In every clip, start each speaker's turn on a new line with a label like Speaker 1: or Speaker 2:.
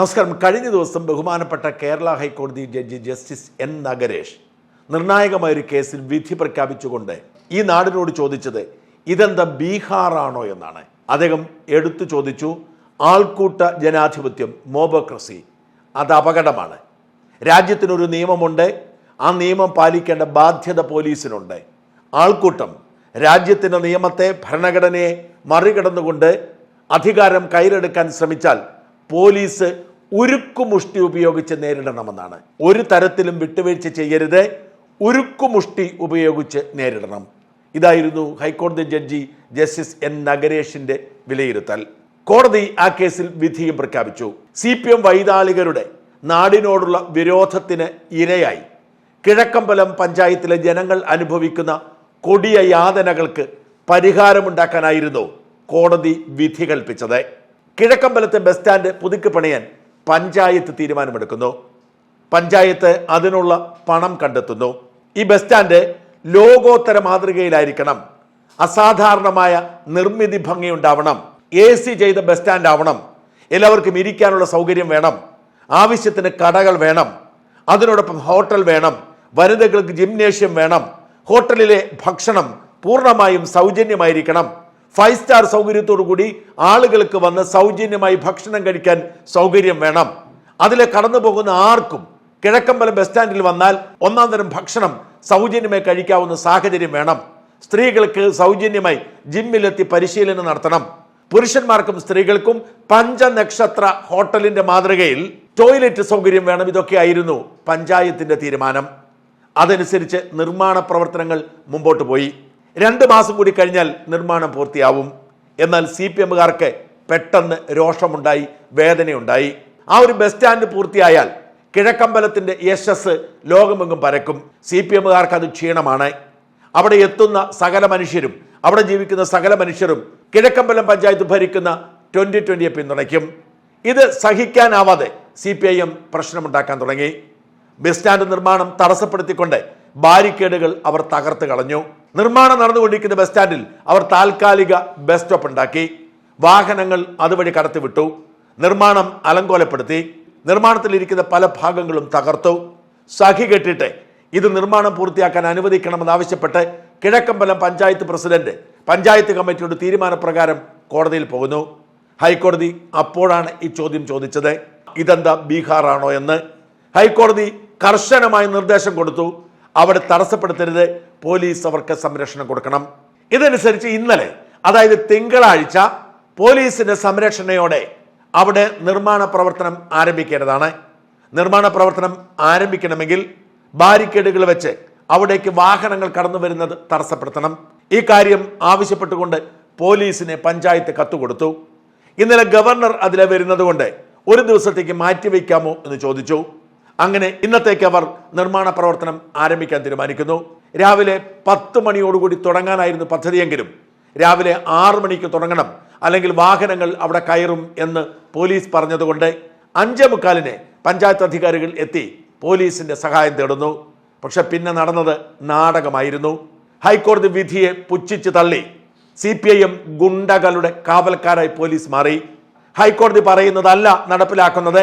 Speaker 1: നമസ്കാരം. കഴിഞ്ഞ ദിവസം ബഹുമാനപ്പെട്ട കേരള ഹൈക്കോടതി ജഡ്ജി ജസ്റ്റിസ് എൻ നഗരേഷ് നിർണായകമായ ഒരു കേസിൽ വിധി പ്രഖ്യാപിച്ചുകൊണ്ട് ഈ നാടിനോട് ചോദിച്ചത് ഇതെന്താ ബീഹാറാണോ എന്നാണ്? അദ്ദേഹം എടുത്തു ചോദിച്ചു ആൾക്കൂട്ട ജനാധിപത്യം മോബോക്രസി. അത് അപകടമാണ്. രാജ്യത്തിനൊരു നിയമമുണ്ട്. ആ നിയമം പാലിക്കേണ്ട ബാധ്യത പോലീസിനുണ്ട്. ആൾക്കൂട്ടം രാജ്യത്തിന്റെ നിയമത്തെ ഭരണഘടനയെ മറികടന്നുകൊണ്ട് അധികാരം കയ്യിലെടുക്കാൻ ശ്രമിച്ചാൽ പോലീസ് ഉരുക്കുമുഷ്ടി ഉപയോഗിച്ച് നേരിടണമെന്നാണ്. ഒരു തരത്തിലും വിട്ടുവീഴ്ച ചെയ്യരുത്. ഉരുക്കുമുഷ്ടി ഉപയോഗിച്ച് നേരിടണം. ഇതായിരുന്നു ഹൈക്കോടതി ജഡ്ജി ജസ്റ്റിസ് എൻ നഗരേഷിന്റെ വിലയിരുത്തൽ. കോടതി ആ കേസിൽ വിധിയും പ്രഖ്യാപിച്ചു. സി പി എം വൈതാളികരുടെ നാടിനോടുള്ള വിരോധത്തിന് ഇരയായി. കിഴക്കമ്പലം പഞ്ചായത്തിലെ ജനങ്ങൾ അനുഭവിക്കുന്ന കൊടിയ യാതനകൾക്ക് പരിഹാരമുണ്ടാക്കാനായിരുന്നു കോടതി വിധി കൽപ്പിച്ചത്. കിഴക്കമ്പലത്തെ ബസ് സ്റ്റാൻഡ് പുതുക്കി പണിയാൻ പഞ്ചായത്ത് തീരുമാനമെടുക്കുന്നു. പഞ്ചായത്ത് അതിനുള്ള പണം കണ്ടെത്തുന്നു. ഈ ബസ് സ്റ്റാൻഡ് ലോകോത്തര മാതൃകയിലായിരിക്കണം. അസാധാരണമായ നിർമ്മിതി ഭംഗിയുണ്ടാവണം. എ സി ചെയ്ത ബസ് സ്റ്റാൻഡ് ആവണം എല്ലാവർക്കും ഇരിക്കാനുള്ള സൗകര്യം വേണം. ആവശ്യത്തിന് കടകൾ വേണം. അതിനോടൊപ്പം ഹോട്ടൽ വേണം. വനിതകൾക്ക് ജിംനേഷ്യം വേണം. ഹോട്ടലിലെ ഭക്ഷണം പൂർണമായും സൗജന്യമായിരിക്കണം. ഫൈവ് സ്റ്റാർ സൗകര്യത്തോടു കൂടി ആളുകൾക്ക് വന്ന് സൗജന്യമായി ഭക്ഷണം കഴിക്കാൻ സൗകര്യം വേണം. അതിലെ കടന്നു പോകുന്ന ആർക്കും കിഴക്കമ്പലം ബസ് സ്റ്റാൻഡിൽ വന്നാൽ ഒന്നാം തരം ഭക്ഷണം സൗജന്യമായി കഴിക്കാവുന്ന സാഹചര്യം വേണം. സ്ത്രീകൾക്ക് സൗജന്യമായി ജിമ്മിലെത്തി പരിശീലനം നടത്തണം. പുരുഷന്മാർക്കും സ്ത്രീകൾക്കും പഞ്ചനക്ഷത്ര ഹോട്ടലിന്റെ മാതൃകയിൽ ടോയ്ലറ്റ് സൗകര്യം വേണം. ഇതൊക്കെയായിരുന്നു പഞ്ചായത്തിന്റെ തീരുമാനം. അതനുസരിച്ച് നിർമ്മാണ പ്രവർത്തനങ്ങൾ മുമ്പോട്ട് പോയി. രണ്ട് മാസം കൂടി കഴിഞ്ഞാൽ നിർമ്മാണം പൂർത്തിയാവും. എന്നാൽ സി പി എമ്മുകാർക്ക് പെട്ടെന്ന് രോഷമുണ്ടായി വേദനയുണ്ടായി. ആ ഒരു ബസ് സ്റ്റാൻഡ് പൂർത്തിയായാൽ കിഴക്കമ്പലത്തിന്റെ യശസ് ലോകമെങ്ങും പരക്കും. സി പി എമ്മുകാർക്ക് അത് ക്ഷീണമാണ്. അവിടെ എത്തുന്ന സകല മനുഷ്യരും അവിടെ ജീവിക്കുന്ന സകല മനുഷ്യരും കിഴക്കമ്പലം പഞ്ചായത്ത് ഭരിക്കുന്ന ട്വന്റി ട്വന്റിയെ പിന്തുണയ്ക്കും. ഇത് സഹിക്കാനാവാതെ സി പി ഐ എം പ്രശ്നമുണ്ടാക്കാൻ തുടങ്ങി. ബസ് സ്റ്റാൻഡ് നിർമ്മാണം തടസ്സപ്പെടുത്തിക്കൊണ്ട് ബാരിക്കേഡുകൾ അവർ തകർത്ത് കളഞ്ഞു. നിർമ്മാണം നടന്നുകൊണ്ടിരിക്കുന്ന ബസ് സ്റ്റാൻഡിൽ അവർ താൽക്കാലിക ബസ് സ്റ്റോപ്പ് ഉണ്ടാക്കി. വാഹനങ്ങൾ അതുവഴി കടത്തിവിട്ടു. നിർമ്മാണം അലങ്കോലപ്പെടുത്തി. നിർമ്മാണത്തിലിരിക്കുന്ന പല ഭാഗങ്ങളും തകർത്തു. സഖി കെട്ടിട്ട് ഇത് നിർമ്മാണം പൂർത്തിയാക്കാൻ അനുവദിക്കണമെന്ന് ആവശ്യപ്പെട്ട് കിഴക്കമ്പലം പഞ്ചായത്ത് പ്രസിഡന്റ് പഞ്ചായത്ത് കമ്മിറ്റിയുടെ തീരുമാനപ്രകാരം കോടതിയിൽ പോകുന്നു. ഹൈക്കോടതി അപ്പോഴാണ് ഈ ചോദ്യം ചോദിച്ചത്. ഇതെന്താ ബീഹാറാണോ എന്ന്. ഹൈക്കോടതി കർശനമായ നിർദ്ദേശം കൊടുത്തു. അവിടെ തടസ്സപ്പെടുത്തരുത്. പോലീസ് അവർക്ക് സംരക്ഷണം കൊടുക്കണം. ഇതനുസരിച്ച് ഇന്നലെ അതായത് തിങ്കളാഴ്ച പോലീസിന്റെ സംരക്ഷണയോടെ അവിടെ നിർമ്മാണ പ്രവർത്തനം ആരംഭിക്കേണ്ടതാണ്. നിർമ്മാണ പ്രവർത്തനം ആരംഭിക്കണമെങ്കിൽ ബാരിക്കേഡുകൾ വെച്ച് അവിടേക്ക് വാഹനങ്ങൾ കടന്നു വരുന്നത് തടസ്സപ്പെടുത്തണം. ഈ കാര്യം ആവശ്യപ്പെട്ടുകൊണ്ട് പോലീസിന് പഞ്ചായത്ത് കത്തുകൊടുത്തു. ഇന്നലെ ഗവർണർ അതിലെ വരുന്നത് കൊണ്ട് ഒരു ദിവസത്തേക്ക് മാറ്റിവെക്കാമോ എന്ന് ചോദിച്ചു. അങ്ങനെ ഇന്നത്തേക്ക് അവർ നിർമ്മാണ പ്രവർത്തനം ആരംഭിക്കാൻ തീരുമാനിക്കുന്നു. രാവിലെ പത്ത് മണിയോടുകൂടി തുടങ്ങാനായിരുന്നു പദ്ധതിയെങ്കിലും രാവിലെ ആറ് മണിക്ക് തുടങ്ങണം. അല്ലെങ്കിൽ വാഹനങ്ങൾ അവിടെ കയറും എന്ന് പോലീസ് പറഞ്ഞതുകൊണ്ട് അഞ്ചേ മുക്കാലിന് പഞ്ചായത്ത് അധികാരികൾ എത്തി പോലീസിന്റെ സഹായം തേടുന്നു. പക്ഷെ പിന്നെ നടന്നത് നാടകമായിരുന്നു. ഹൈക്കോടതി വിധിയെ പുച്ഛിച്ച് തള്ളി. സി പി ഐ എം ഗുണ്ടകളുടെ കാവൽക്കാരായി പോലീസ് മാറി. ഹൈക്കോടതി പറയുന്നതല്ല നടപ്പിലാക്കുന്നത്.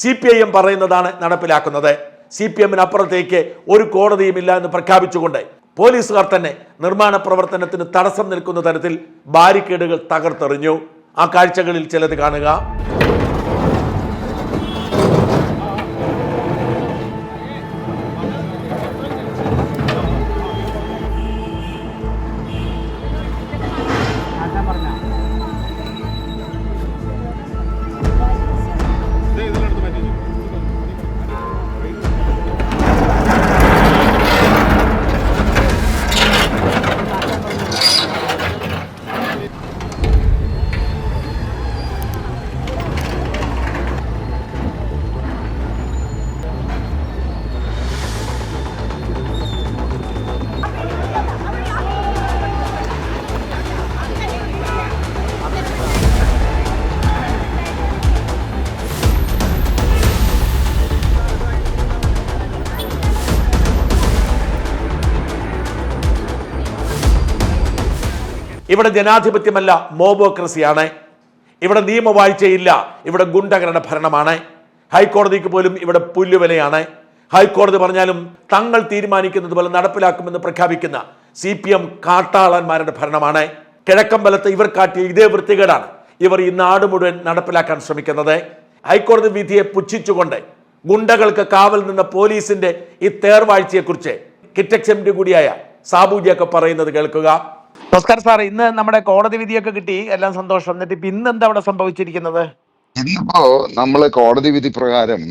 Speaker 1: സി പി ഐ എം പറയുന്നതാണ് നടപ്പിലാക്കുന്നത്. സി പി എമ്മിനപ്പുറത്തേക്ക് ഒരു കോടതിയുമില്ല എന്ന് പ്രഖ്യാപിച്ചുകൊണ്ട് പോലീസുകാർ തന്നെ നിർമ്മാണ പ്രവർത്തനത്തിന് തടസ്സം നിൽക്കുന്ന തരത്തിൽ ബാരിക്കേഡുകൾ തകർത്തെറിഞ്ഞു. ആ കാഴ്ചകളിൽ ചിലത് കാണുക. ഇവിടെ ജനാധിപത്യമല്ല മോബോക്രസിയാണ്. ഇവിടെ നിയമവാഴ്ചയില്ല ഇവിടെ ഗുണ്ടകളുടെ ഭരണമാണ്. ഹൈക്കോടതിക്ക് പോലും ഇവിടെ പുല്ലുവിലയാണ്. ഹൈക്കോടതി പറഞ്ഞാലും തങ്ങൾ തീരുമാനിക്കുന്നത് പോലെ നടപ്പിലാക്കുമെന്ന് പ്രഖ്യാപിക്കുന്ന സി പി എം കാട്ടാളന്മാരുടെ ഭരണമാണ്. കിഴക്കമ്പലത്ത് ഇവർ കാട്ടിയ ഇതേ വൃത്തികേടാണ് ഇവർ ഈ നാട് മുഴുവൻ നടപ്പിലാക്കാൻ ശ്രമിക്കുന്നത്. ഹൈക്കോടതി വിധിയെ പുച്ഛിച്ചുകൊണ്ട് ഗുണ്ടകൾക്ക് കാവൽ നിന്ന പോലീസിന്റെ ഈ തേർവാഴ്ചയെക്കുറിച്ച് കിറ്റക്സ് എം ഡി കൂടിയായ സാബുജിയൊക്കെ പറയുന്നത് കേൾക്കുക. നമസ്കാരം സാർ ഇന്ന് നമ്മുടെ കോടതി വിധിയൊക്കെ കിട്ടി. എല്ലാം സന്തോഷം. എന്നിട്ട് ഇപ്പൊ ഇന്ന് എന്താ അവിടെ സംഭവിച്ചിരിക്കുന്നത്?
Speaker 2: ഇന്നിപ്പോ നമ്മൾ കോടതി വിധി പ്രകാരം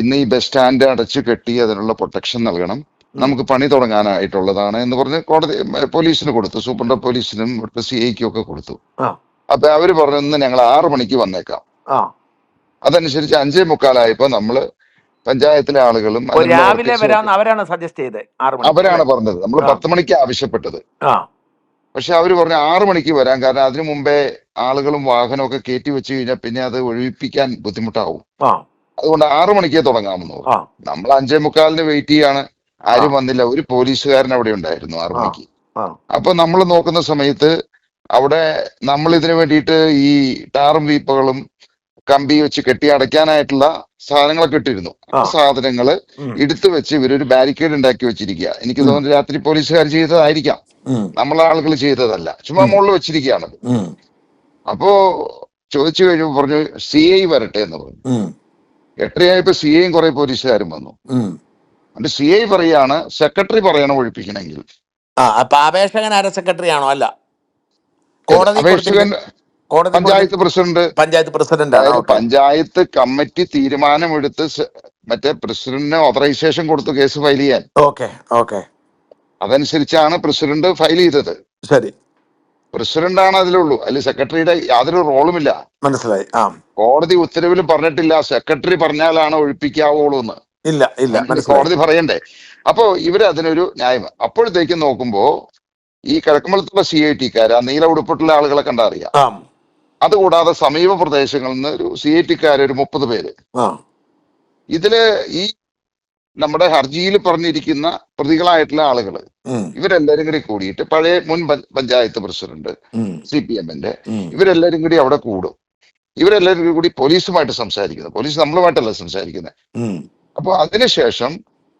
Speaker 2: ഇന്ന് ഈ ബസ് സ്റ്റാൻഡ് അടച്ചു കെട്ടി അതിനുള്ള പ്രൊട്ടക്ഷൻ നൽകണം. നമുക്ക് പണി തുടങ്ങാനായിട്ടുള്ളതാണ് എന്ന് പറഞ്ഞ് കോടതി പോലീസിന് കൊടുത്തു. സൂപ്രണ്ട് പോലീസിനും ഇവിടുത്തെ സി ഐക്കും ഒക്കെ കൊടുത്തു. അപ്പൊ അവർ പറഞ്ഞു ഇന്ന് ഞങ്ങൾ ആറു മണിക്ക് വന്നേക്കാം. അതനുസരിച്ച് അഞ്ചേ മുക്കാലായപ്പോ നമ്മൾ പഞ്ചായത്തിലെ ആളുകളും
Speaker 1: അവരാണ് സജസ്റ്റ് ചെയ്തത്
Speaker 2: അവരാണ് പറഞ്ഞത്. നമ്മൾ. പത്ത് മണിക്ക് ആവശ്യപ്പെട്ടത്. പക്ഷെ അവർ പറഞ്ഞു ആറു മണിക്ക് വരാം. കാരണം അതിനു മുമ്പേ ആളുകളും വാഹനവും ഒക്കെ കയറ്റി വെച്ച് കഴിഞ്ഞാൽ പിന്നെ അത് ഒഴിപ്പിക്കാൻ ബുദ്ധിമുട്ടാവും. അതുകൊണ്ട് ആറു മണിക്കേ തുടങ്ങാമെന്ന് പറഞ്ഞു. നമ്മൾ അഞ്ചേ മുക്കാലിന് വെയിറ്റ് ചെയ്യാണ്. ആരും വന്നില്ല. ഒരു പോലീസുകാരൻ അവിടെ ഉണ്ടായിരുന്നു ആറു. മണിക്ക്. അപ്പൊ നമ്മൾ നോക്കുന്ന സമയത്ത് അവിടെ നമ്മൾ ഇതിനു വേണ്ടിയിട്ട് ഈ ടാറും വീപ്പകളും കമ്പി വെച്ച് കെട്ടി അടയ്ക്കാനായിട്ടുള്ള സാധനങ്ങളൊക്കെ ഇട്ടിരുന്നു.
Speaker 1: സാധനങ്ങൾ.
Speaker 2: എടുത്തു വെച്ച് ഇവരൊരു ബാരിക്കേഡ് ഉണ്ടാക്കി വെച്ചിരിക്കുക. എനിക്ക് തോന്നുന്നു രാത്രി പോലീസുകാർ ചെയ്തതായിരിക്കാം. നമ്മളെ ആളുകൾ ചെയ്തതല്ല. ചുമ്മാ മുകളിൽ വെച്ചിരിക്കുകയാണ്. അപ്പോ ചോദിച്ചു കഴിഞ്ഞപ്പോ പറഞ്ഞു സി ഐ വരട്ടെ എന്ന് പറഞ്ഞു. എട്ടരയായപ്പോ സി ഐയും കുറെ പോലീസുകാരും വന്നു.
Speaker 1: അത്
Speaker 2: എന്നിട്ട് സി ഐ പറയാണ് സെക്രട്ടറി പറയണം ഒഴിപ്പിക്കണമെങ്കിൽ.
Speaker 1: അപേക്ഷകൻ ആര സെക്രട്ടറി ആണോ അല്ല കോടതി കോടതി
Speaker 2: panchayat president
Speaker 1: panchayat president
Speaker 2: panchayat committee തീരുമാനമെടുത്ത് മറ്റേ പ്രസിഡന്റിന് ഓതറൈസേഷൻ കൊടുത്തു കേസ് ഫയൽ ചെയ്യാൻ.
Speaker 1: Okay okay.
Speaker 2: അതനുസരിച്ചാണ് പ്രസിഡന്റ് ഫയൽ ചെയ്തത്.
Speaker 1: ശരി.
Speaker 2: പ്രസിഡന്റ് ആണ് അതിലുള്ളൂ. അതിൽ സെക്രട്ടറിയുടെ യാതൊരു റോളുമില്ല.
Speaker 1: മനസ്സിലായി. ആ.
Speaker 2: കോടതി ഉത്തരവിൽ പറഞ്ഞിട്ടില്ല. സെക്രട്ടറി പറഞ്ഞാലാണ് ഒഴിപ്പിക്കാവുള്ളൂ എന്ന്.
Speaker 1: ഇല്ല ഇല്ല.
Speaker 2: കോടതി പറയണ്ടേ? അപ്പോ ഇവർ അതിനൊരു ന്യായം. അപ്പോഴത്തേക്കും നോക്കുമ്പോ ഈ കിഴക്കമ്പലത്തുള്ള സി ഐ ടിക്കാർ ആ നീല ഉടുപ്പിട്ടുള്ള ആളുകളെ
Speaker 1: കണ്ടറിയാം
Speaker 2: അതുകൂടാതെ സമീപ പ്രദേശങ്ങളിൽ നിന്ന് ഒരു സി ഐ ടിക്കാർ ഒരു മുപ്പത് പേര്. ഇതിൽ ഈ നമ്മുടെ ഹർജിയിൽ പറഞ്ഞിരിക്കുന്ന പ്രതികളായിട്ടുള്ള ആളുകൾ ഇവരെല്ലാരും കൂടി കൂടിയിട്ട് പഴയ മുൻ പഞ്ചായത്ത് പ്രസിഡന്റ് സി പി എമ്മിന്റെ ഇവരെല്ലാരും കൂടി അവിടെ കൂടും. ഇവരെല്ലാരും കൂടി പോലീസുമായിട്ട് സംസാരിക്കുന്നത് പോലീസ് നമ്മളുമായിട്ടല്ല സംസാരിക്കുന്നത്. അപ്പൊ അതിനുശേഷം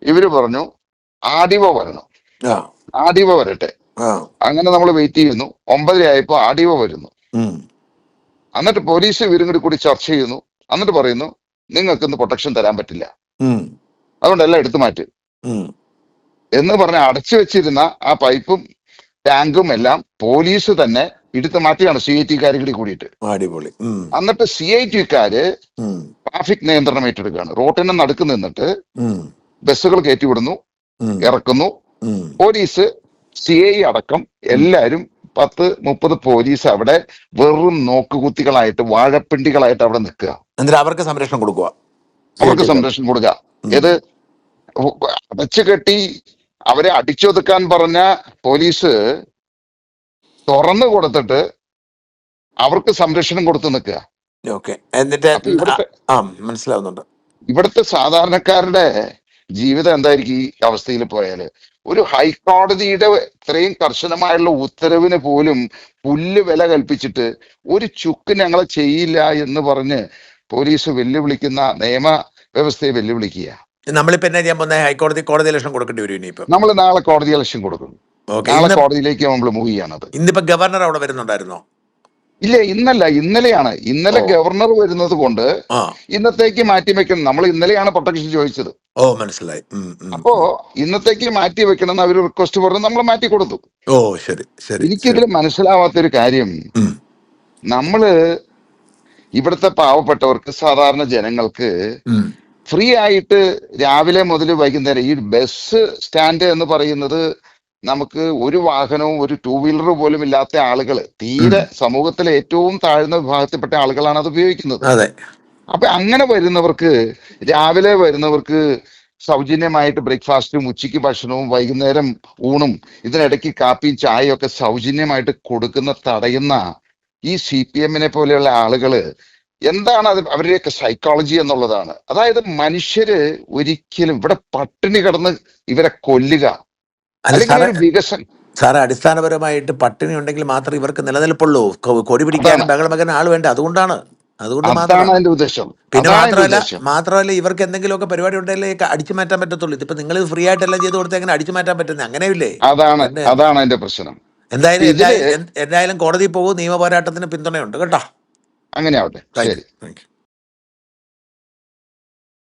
Speaker 2: ഇവർ പറഞ്ഞു ആഡിവ വരണം. ആഡിവ വരട്ടെ. അങ്ങനെ നമ്മൾ വെയിറ്റ് ചെയ്യുന്നു. ഒമ്പതര ആയപ്പോ ആഡിവ വരുന്നു എന്നിട്ട് പോലീസ് ഇവരും കൂടി കൂടി ചർച്ച ചെയ്യുന്നു. എന്നിട്ട് പറയുന്നു നിങ്ങൾക്ക് ഇന്ന് പ്രൊട്ടക്ഷൻ തരാൻ പറ്റില്ല. അതുകൊണ്ട് എല്ലാം എടുത്തു മാറ്റി. എന്ന് പറഞ്ഞ അടച്ചു വെച്ചിരുന്ന ആ പൈപ്പും ടാങ്കും എല്ലാം പോലീസ് തന്നെ എടുത്തു മാറ്റിയാണ് സി ഐ ടിക്കാരും കൂടി കൂടിയിട്ട്.
Speaker 1: അടിപൊളി.
Speaker 2: എന്നിട്ട് സി ഐ ടിക്കാര്
Speaker 1: കാര്
Speaker 2: ട്രാഫിക് നിയന്ത്രണം ഏറ്റെടുക്കുകയാണ്. റോട്ടിന് നടുക്ക് നിന്നിട്ട് ബസ്സുകൾ കയറ്റി
Speaker 1: വിടുന്നു
Speaker 2: ഇറക്കുന്നു. പോലീസ് സി ഐ അടക്കം എല്ലാരും പത്ത് മുപ്പത് പോലീസ് അവിടെ വെറും നോക്കുകുത്തികളായിട്ട് വാഴപ്പിണ്ടികളായിട്ട് അവിടെ നിൽക്കുക.
Speaker 1: എന്നിട്ട് അവർക്ക് സംരക്ഷണം കൊടുക്കുക.
Speaker 2: അവർക്ക് സംരക്ഷണം കൊടുക്കുക. ഏത് അടച്ചു കെട്ടി അവരെ അടിച്ചൊതുക്കാൻ പറഞ്ഞ പോലീസ് തുറന്നു കൊടുത്തിട്ട് അവർക്ക് സംരക്ഷണം കൊടുത്തു നിൽക്കുക.
Speaker 1: എന്നിട്ട് മനസ്സിലാവുന്നുണ്ട്.
Speaker 2: ഇവിടുത്തെ സാധാരണക്കാരുടെ ജീവിതം എന്തായിരിക്കും ഈ അവസ്ഥയിൽ പോയാൽ? ഒരു ഹൈക്കോടതിയുടെ ഇത്രയും കർശനമായുള്ള ഉത്തരവിന് പോലും പുല്ല് വില കൽപ്പിച്ചിട്ട് ഒരു ചുക്ക് ഞങ്ങളെ ചെയ്യില്ല എന്ന് പറഞ്ഞ് പോലീസ് വെല്ലുവിളിക്കുന്ന നിയമ വ്യവസ്ഥയെ വെല്ലുവിളിക്കുക.
Speaker 1: നമ്മളിപ്പോ എന്നാ ചെയ്യാൻ പോകുന്ന? ഹൈക്കോടതി കോടതി ലക്ഷം കൊടുക്കേണ്ടി വരും ഇനിയിപ്പോ
Speaker 2: നമ്മൾ നാളെ കോടതി ഇലക്ഷൻ കൊടുക്കും നാളെ കോടതിയിലേക്ക് നമ്മൾ മൂവ് ചെയ്യണത്.
Speaker 1: ഇന്നിപ്പോ ഗവർണർ അവിടെ വരുന്നുണ്ടായിരുന്നോ?
Speaker 2: ഇല്ല ഇന്നല്ല ഇന്നലെയാണ്. ഇന്നലെ ഗവർണർ വരുന്നത് കൊണ്ട് ഇന്നത്തേക്ക് മാറ്റി വെക്കണം. നമ്മൾ ഇന്നലെയാണ് പ്രൊട്ടക്ഷൻ ചോദിച്ചത്.
Speaker 1: ഓ മനസ്സിലായി.
Speaker 2: അപ്പോ ഇന്നത്തേക്ക് മാറ്റി വെക്കണം എന്ന് അവർ റിക്വസ്റ്റ് പറഞ്ഞു. നമ്മൾ മാറ്റി കൊടുത്തു.
Speaker 1: ഓ ശരി ശരി
Speaker 2: എനിക്കിതിൽ മനസ്സിലാവാത്ത ഒരു കാര്യം. നമ്മൾ ഇവിടുത്തെ പാവപ്പെട്ടവർക്ക് സാധാരണ ജനങ്ങൾക്ക് ഫ്രീ ആയിട്ട് രാവിലെ മുതൽ വൈകുന്നേരം ഈ ബസ് സ്റ്റാൻഡ് എന്ന് പറയുന്നത് നമുക്ക് ഒരു വാഹനവും ഒരു ടൂ വീലർ പോലും ഇല്ലാത്ത ആളുകൾ തീരെ സമൂഹത്തിലെ ഏറ്റവും താഴ്ന്ന വിഭാഗത്തിൽപ്പെട്ട ആളുകളാണ് അത് ഉപയോഗിക്കുന്നത്.
Speaker 1: അതെ.
Speaker 2: അപ്പൊ അങ്ങനെ വരുന്നവർക്ക് രാവിലെ വരുന്നവർക്ക് സൗജന്യമായിട്ട് ബ്രേക്ക്ഫാസ്റ്റും ഉച്ചയ്ക്ക് ഭക്ഷണവും വൈകുന്നേരം ഊണും ഇതിനിടയ്ക്ക് കാപ്പിയും ചായയും ഒക്കെ സൗജന്യമായിട്ട് കൊടുക്കുന്ന തടയുന്ന ഈ സി പി എമ്മിനെ പോലെയുള്ള ആളുകൾ എന്താണ് അത്? അവരുടെയൊക്കെ സൈക്കോളജി എന്നുള്ളതാണ്. അതായത് മനുഷ്യര് ഒരിക്കലും ഇവിടെ പട്ടിണി കിടന്ന് ഇവരെ കൊല്ലുക
Speaker 1: അല്ല
Speaker 2: അല്ലെങ്കിൽ
Speaker 1: സാറേ
Speaker 2: ഒരു വികസനം.
Speaker 1: സാറേ അടിസ്ഥാനപരമായിട്ട് പട്ടിണി ഉണ്ടെങ്കിൽ മാത്രമേ ഇവർക്ക് നിലനിൽപ്പുള്ളൂ. കൊ- കൊടി പിടിക്കാൻ
Speaker 2: അതാണ്.
Speaker 1: ബഹളം വെക്കാനും ആൾ വേണ്ട? അതുകൊണ്ടാണ്. അതുകൊണ്ട്
Speaker 2: അതാണ്
Speaker 1: മാത്രമാണ്
Speaker 2: അതിന്റെ ഉദ്ദേശം.
Speaker 1: പിന്നെ
Speaker 2: അതാണ് അതിന്റെ
Speaker 1: മാത്രമല്ല
Speaker 2: ഉദ്ദേശം.
Speaker 1: മാത്രമല്ല ഇവർക്ക് എന്തെങ്കിലുമൊക്കെ പരിപാടി ഉണ്ടെങ്കിലേ അടിച്ചു മാറ്റാൻ പറ്റത്തുള്ളൂ. ഇതിപ്പോ നിങ്ങൾ ഫ്രീ ആയിട്ടെല്ലാം ചെയ്ത് കൊടുത്താൽ എങ്ങനെ അടിച്ചു മാറ്റാൻ പറ്റുന്നത് അങ്ങനെയില്ലേ?
Speaker 2: അതാണ്
Speaker 1: പിന്നെ
Speaker 2: അതാണ് അതിന്റെ പ്രശ്നം.
Speaker 1: എന്തായാലും
Speaker 2: ഇതിൽ
Speaker 1: എന്തായാലും എന്തായാലും കോടതി പോകും. നിയമ പോരാട്ടത്തിന് പിന്തുണയുണ്ട്. കേട്ടോ.
Speaker 2: അങ്ങനെയാവട്ടെ.
Speaker 1: താങ്ക്
Speaker 2: ശരി.
Speaker 1: Thank you